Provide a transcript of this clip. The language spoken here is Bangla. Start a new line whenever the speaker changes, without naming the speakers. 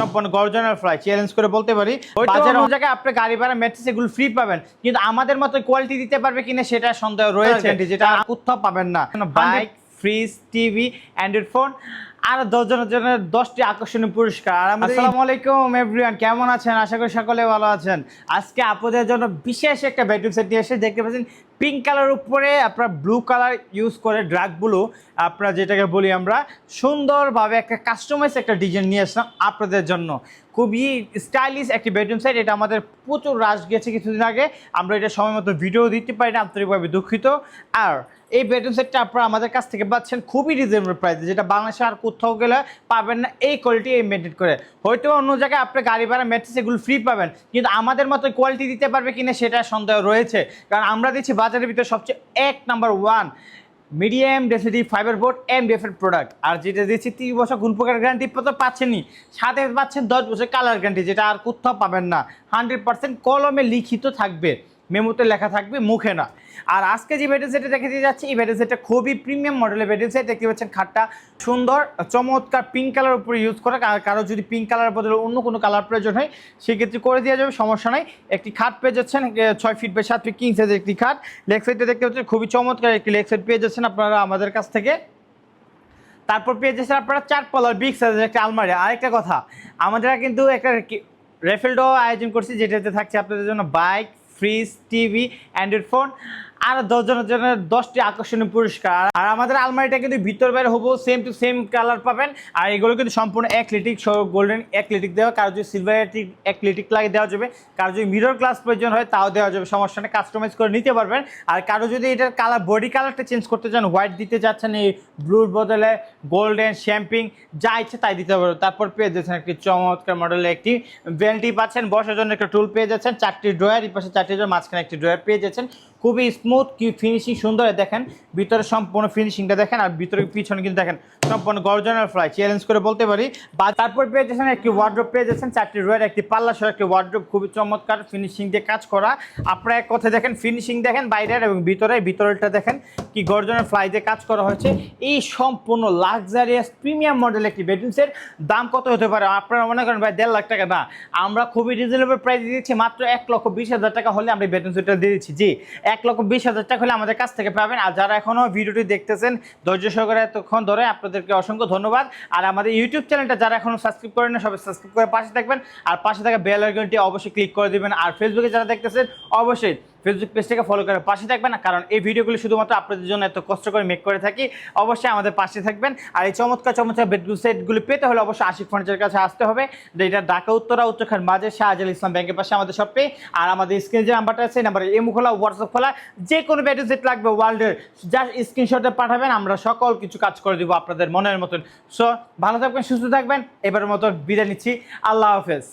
সম্পূর্ণ গর্জনের ফ্লাই চ্যালেঞ্জ করে বলতে পারি বাজারে অন্য জায়গায় আপনি গাড়ি ভাড়া এগুলো ফ্রি পাবেন। কিন্তু আমাদের মতো কোয়ালিটি দিতে পারবে কিনা সেটা সন্দেহ রয়েছে। যেটা কোথাও পাবেন না। Bike fridge TV android phone আর দশজনের জন্য দশটি আকর্ষণীয় পুরস্কার। আসসালামু আলাইকুম এভরিওয়ান কেমন আছেন? আশা করি সকলে ভালো আছেন। আজকে আপনাদের জন্য বিশেষ একটা বেডরুম সেট নিয়ে এসে দেখতে পাচ্ছেন পিঙ্ক কালার উপরে আপনার ব্লু কালার ইউজ করে ড্রাগ ব্লু আপনার যেটাকে বলি আমরা সুন্দরভাবে একটা কাস্টমাইজ একটা ডিজাইন নিয়ে আসলাম আপনাদের জন্য। খুবই স্টাইলিশ একটি বেডরুম সেট এটা আমাদের প্রচুর রাশ গেছে কিছুদিন আগে। আমরা এটা সময় মতো ভিডিও দিতে পারি না, আন্তরিকভাবে দুঃখিত। আর এই বেডরুম সেটটা আপনারা আমাদের কাছ থেকে পাচ্ছেন খুবই রিজনেবল প্রাইসে যেটা বাংলাদেশে আর কোথাও গেলে পাবেন না, এই কোয়ালিটি এই মেনটেন করে। হয়তো অন্য জায়গায় আপনি গাড়ি ভাড়া ম্যাট্রেস এগুলো ফ্রি পাবেন, কিন্তু আমাদের মতো কোয়ালিটি দিতে পারবে কিনা সেটা সন্দেহ রয়েছে। কারণ আমরা দিচ্ছি বাজারের ভিতরে সবচেয়ে এক number one medium density fibre board M ডিএফের product আর যেটা দিচ্ছি তিন বছর গুণ প্রকার গ্যারান্টি তো পাচ্ছেনই। সাথে পাচ্ছেন দশ বছর কালার গ্যারান্টি যেটা আর কোথাও পাবেন না। হান্ড্রেড পার্সেন্ট কলমে লিখিত থাকবে। মেমোতে লেখা থাকবে মুখে না। আর আজকে যে ব্যাটারি সেটটা দেখে দিয়ে যাচ্ছে, এই ব্যাটারি সেটটা খুবই প্রিমিয়াম মডেলের ব্যাটারি সেট দেখতে পাচ্ছেন খাটটা সুন্দর, চমৎকার পিঙ্ক কালার উপরে ইউজ করা। আর কারও যদি পিঙ্ক কালার বদলে অন্য কোনো কালার প্রয়োজন হয়, সেক্ষেত্রে করে দেওয়া যাবে, সমস্যা নাই। একটি খাট পেয়ে যাচ্ছেন ছয় ফিট বা সাত ফিট কিং সাইজের একটি খাট। লেগ সাইডটা দেখতে পাচ্ছেন, খুবই চমৎকার একটি লেগ সাইড পেয়ে যাচ্ছেন আপনারা আমাদের কাছ থেকে। তারপর পেয়ে যাচ্ছেন আপনারা চার পলার বিগ সাইজের একটা আলমারি। আরেকটা কথা আমাদের কিন্তু একটা রেফেলডো আয়োজন করছি, যেটাতে থাকছে আপনাদের জন্য bike fridge TV android phone আর দশজনের জন্য দশটি আকর্ষণীয় পুরস্কার। আর আমাদের আলমারিটা কিন্তু ভিতর বাইরে হব সেম টু সেম কালার পাবেন। আর এগুলো কিন্তু সম্পূর্ণ একলিটিক গোল্ডেন একলিটিক দেওয়া। কারও যদি সিলভার একলিটিক লাগে দেওয়া যাবে। কারও যদি মিরর ক্লাস প্রয়োজন হয়, তাও দেওয়া যাবে। সমস্যা নেই কাস্টমাইজ করে নিতে পারবেন। আর কারও যদি এটার কালার বডি কালারটা চেঞ্জ করতে চান হোয়াইট দিতে যাচ্ছেন এই ব্লুর বদলে গোল্ডেন শ্যাম্পিং যা ইচ্ছে তাই দিতে পারবেন তারপর পেয়ে যাচ্ছেন একটি চমৎকার মডেলের একটি বেলটি পাচ্ছেন। বসার জন্য একটা টুল পেয়ে যাচ্ছেন। চারটি ড্রয়ার এই পাশে চারটি ড্রয়ার মাঝখানে একটি ড্রয়ার পেয়ে যাচ্ছেন। খুবই স্মুথ কি ফিনিশিং সুন্দর। দেখেন, ভিতরে সম্পূর্ণ ফিনিশিংটা দেখেন, আর ভিতরে পিছনে কিন্তু দেখেন, সম্পূর্ণ গর্জনের ফ্লাই চ্যালেঞ্জ করে বলতে পারি, বা তারপর পেয়ে যাচ্ছেন একটি ওয়ার্ড্রোপ পেয়ে যাচ্ছেন চারটি রয়ের একটি পাল্লা সহ একটি ওয়ার্ড্রোপ খুবই চমৎকার ফিনিশিং দিয়ে কাজ করা। আপনারা এক কথা দেখেন ফিনিশিং দেখেন বাইরের এবং ভিতরে, ভিতরেরটা দেখেন কি গর্জনের ফ্লাই দিয়ে কাজ করা হয়েছে, এই সম্পূর্ণ লাক্সারিয়াস প্রিমিয়াম মডেল একটি বেডরুম সেট দাম কত হতে পারে? আপনারা মনে করেন, ভাই, দেড় লাখ টাকা। না, আমরা খুবই রিজনেবল প্রাইস দিচ্ছি মাত্র এক লক্ষ বিশ হাজার টাকা হলে আমরা বেডরুম সেটটা দিয়ে দিচ্ছি। জি, এক লক্ষ বিশ হাজার টাকা হলে আমাদের কাছ থেকে পাবেন। আর যারা এখনও ভিডিওটি দেখতেছেন, ধৈর্য সহকারে এতক্ষণ ধরে আপনাদেরকে অসংখ্য ধন্যবাদ। আর আমাদের ইউটিউব চ্যানেলটা যারা এখনও সাবস্ক্রাইব করেন না সবাই সাবস্ক্রাইব করে পাশে থাকবেন। আর পাশে থাকা বেল আইকনটি অবশ্যই ক্লিক করে দিবেন। আর ফেসবুকে যারা দেখতেছেন, অবশ্যই ফেসবুক পেজটাকে ফলো করে পাশে থাকবেন। কারণ এই ভিডিওগুলি শুধুমাত্র আপনাদের জন্য এত কষ্ট করে মেক করে থাকি। অবশ্যই আমাদের পাশে থাকবেন। আর এই চমৎকার চমৎকার বেডরুম সেটগুলি পেতে হলে অবশ্যই আশিক ফার্নিচারের কাছে আসতে হবে। যেটা ঢাকা, উত্তরা উত্তরখান মাঝে শাহজাল ইসলাম ব্যাংকের পাশে আমাদের শপে আর আমাদের স্ক্রিনে যে নাম্বারটা আছে নাম্বারে এমু খোলা হোয়াটসঅ্যাপ খোলা যে কোনো বেডরুম সেট লাগবে ওয়ার্ল্ডের জাস্ট স্ক্রিনশটে পাঠাবেন। আমরা সকল কিছু কাজ করে দিব আপনাদের মনের মতন। সো ভালো থাকবেন, সুস্থ থাকবেন। এবারের মতো বিদায় নিচ্ছি। আল্লাহ হাফেজ।